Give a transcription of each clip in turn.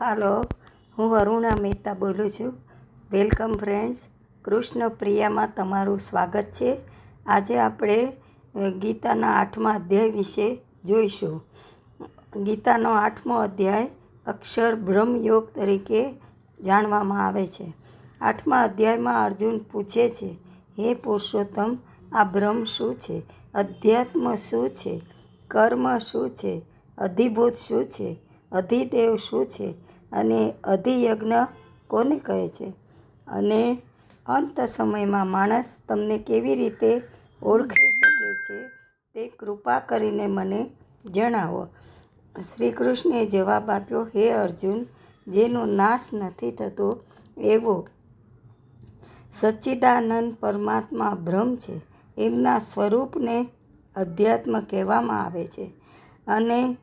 હાલો, હું અરુણા મહેતા બોલું છું. વેલકમ ફ્રેન્ડ્સ, કૃષ્ણ પ્રિયામાં તમારું સ્વાગત છે. આજે આપણે ગીતાના આઠમા અધ્યાય વિશે જોઈશું. ગીતાનો આઠમો અધ્યાય અક્ષર બ્રહ્મયોગ તરીકે જાણવામાં આવે છે. આઠમા અધ્યાયમાં અર્જુન પૂછે છે, હે પુરુષોત્તમ, આ બ્રહ્મ શું છે? અધ્યાત્મ શું છે? કર્મ શું છે? અધિભૂત શું છે? અધિદેવ શું છે? અને અધિયજ્ઞ કોને કહે છે? અને અંત સમયમાં માણસ તમને કેવી રીતે ઓળખી શકે છે તે કૃપા કરીને મને જણાવો. શ્રી કૃષ્ણે જવાબ આપ્યો, હે અર્જુન, જેનો નાશ નથી થતો એવો સચ્ચિદાનંદ પરમાત્મા બ્રહ્મ છે. એમના સ્વરૂપને અધ્યાત્મ કહેવામાં આવે છે. અને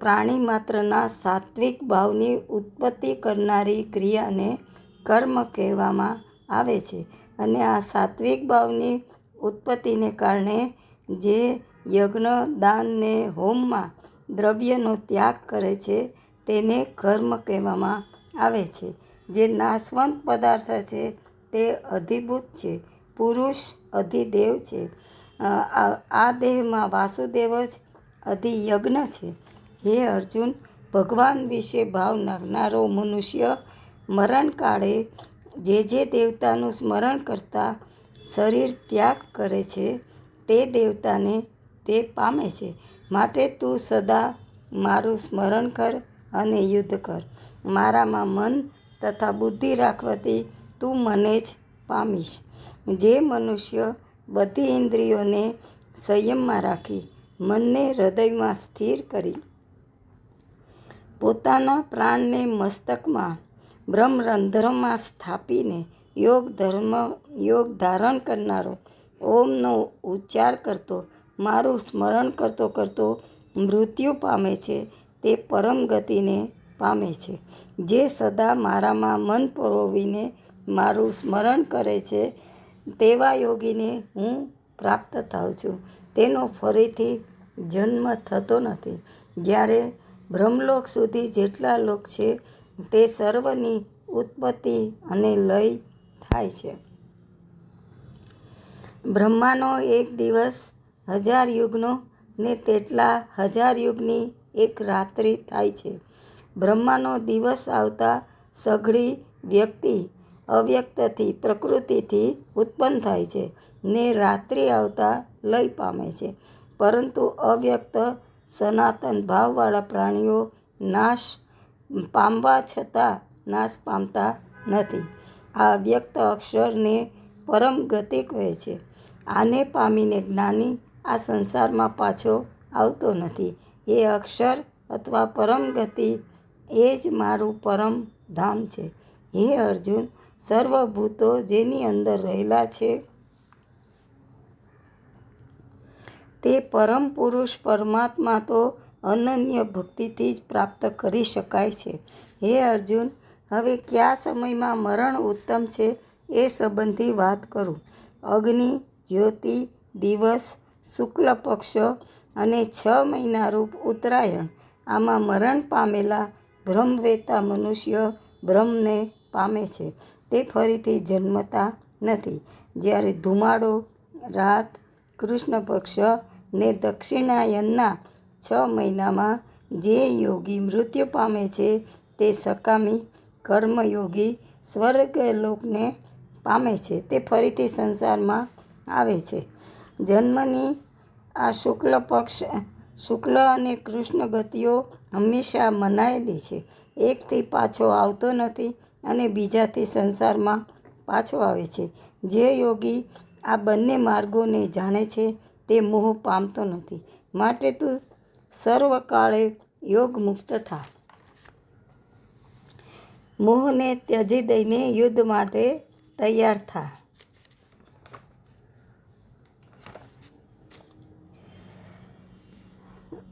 પ્રાણી માત્રના સાત્વિક ભાવની ઉત્પત્તિ કરનારી ક્રિયાને કર્મ કહેવામાં આવે છે. અને આ સાત્વિક ભાવની ઉત્પત્તિને કારણે જે યજ્ઞ દાન ને હોમમાં દ્રવ્યનો ત્યાગ કરે છે, તેને કર્મ કહેવામાં આવે છે. જે નાશવંત પદાર્થ છે, તે અધિભૂત છે, પુરુષ અધિદેવ છે. આ દેહમાં વાસુદેવ જ અધિયજ્ઞ છે. હે અર્જુન, ભગવાન વિશે ભાવ નાખનારો મનુષ્ય મરણકાળે જે જે દેવતાનું સ્મરણ કરતા શરીર ત્યાગ કરે છે, તે દેવતાને તે પામે છે. માટે તું સદા મારું સ્મરણ કર અને યુદ્ધ કર. મારામાં મન તથા બુદ્ધિ રાખવાથી તું મને જ પામીશ. જે મનુષ્ય બધી ઇન્દ્રિયોને સંયમમાં રાખી મનને હૃદયમાં સ્થિર કરી. પોતાના પ્રાણને મસ્તકમાં, બ્રહ્મરંધ્રમાં સ્થાપીને યોગ ધર્મ, યોગ ધારણ કરનારો ઓમનો ઉચ્ચાર કરતો, મારું સ્મરણ કરતો કરતો મૃત્યુ પામે છે, તે પરમ ગતિને પામે છે. જે સદા મારામાં મન પરોવીને મારું સ્મરણ કરે છે, તેવા યોગીને હું પ્રાપ્ત થાઉં છું. તેનો ફરીથી જન્મ થતો નથી. જ્યારે બ્રહ્મલોક સુધી જેટલા લોક છે, તે સર્વની ઉત્પત્તિ અને લય થાય છે. બ્રહ્માનો એક દિવસ હજાર યુગનો ને તેટલા હજાર યુગની એક રાત્રિ થાય છે. બ્રહ્માનો દિવસ આવતા સઘળી વ્યક્તિ અવ્યક્તથી, પ્રકૃતિથી ઉત્પન્ન થાય છે ને રાત્રિ આવતા લય પામે છે. પરંતુ અવ્યક્ત સનાતન ભાવવાળા પ્રાણીઓ નાશ પામવા છતાં નાશ પામતા નથી. આ વ્યક્ત અક્ષરને પરમ ગતિ કહે છે. આને પામીને જ્ઞાની આ સંસારમાં પાછો આવતો નથી. એ અક્ષર અથવા પરમ ગતિ એ જ મારું પરમ ધામ છે. હે અર્જુન સર્વભૂતો જેની અંદર રહેલા છે. તે પરમ પુરુષ પરમાત્મા તો અનન્ય ભક્તિથી જ પ્રાપ્ત કરી શકાય છે. હે અર્જુન, હવે કયા સમયમાં મરણ ઉત્તમ છે એ સંબંધી વાત કરું. અગ્નિ, જ્યોતિ, દિવસ, શુક્લ પક્ષ અને છ મહિના રૂપ ઉત્તરાયણ. આમાં મરણ પામેલા બ્રહ્મવેતા મનુષ્ય બ્રહ્મને પામે છે. તે ફરીથી જન્મતા નથી. જ્યારે ધુમાડો, રાત કૃષ્ણ પક્ષ ને દક્ષિણાયનના છ મહિનામાં જે યોગી મૃત્યુ પામે છે, તે સકામી કર્મયોગી સ્વર્ગલોકને પામે છે. તે ફરીથી સંસારમાં આવે છે. જન્મની આ શુક્લ પક્ષ, શુક્લ અને કૃષ્ણ ગતિઓ હંમેશા મનાયેલી છે. એકથી પાછો આવતો નથી. અને બીજાથી સંસારમાં પાછો આવે છે. જે યોગી આ બંને માર્ગોને જાણે છે તે મોહ પામતો નથી. માટે તું સર્વકાળે યોગ મુક્ત થા. મોહને ત્યજી દઈને યુદ્ધ માટે તૈયાર થા.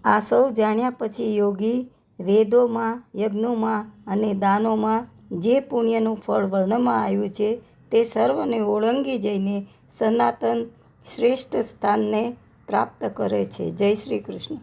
આ સૌ જાણ્યા પછી યોગી વેદોમાં યજ્ઞોમાં અને દાનોમાં જે પુણ્યનું ફળ વર્ણમાં આવ્યું છે તે સર્વને ઓળંગી જઈને સનાતન શ્રેષ્ઠ સ્થાનને પ્રાપ્ત કરે છે. જય શ્રી કૃષ્ણ.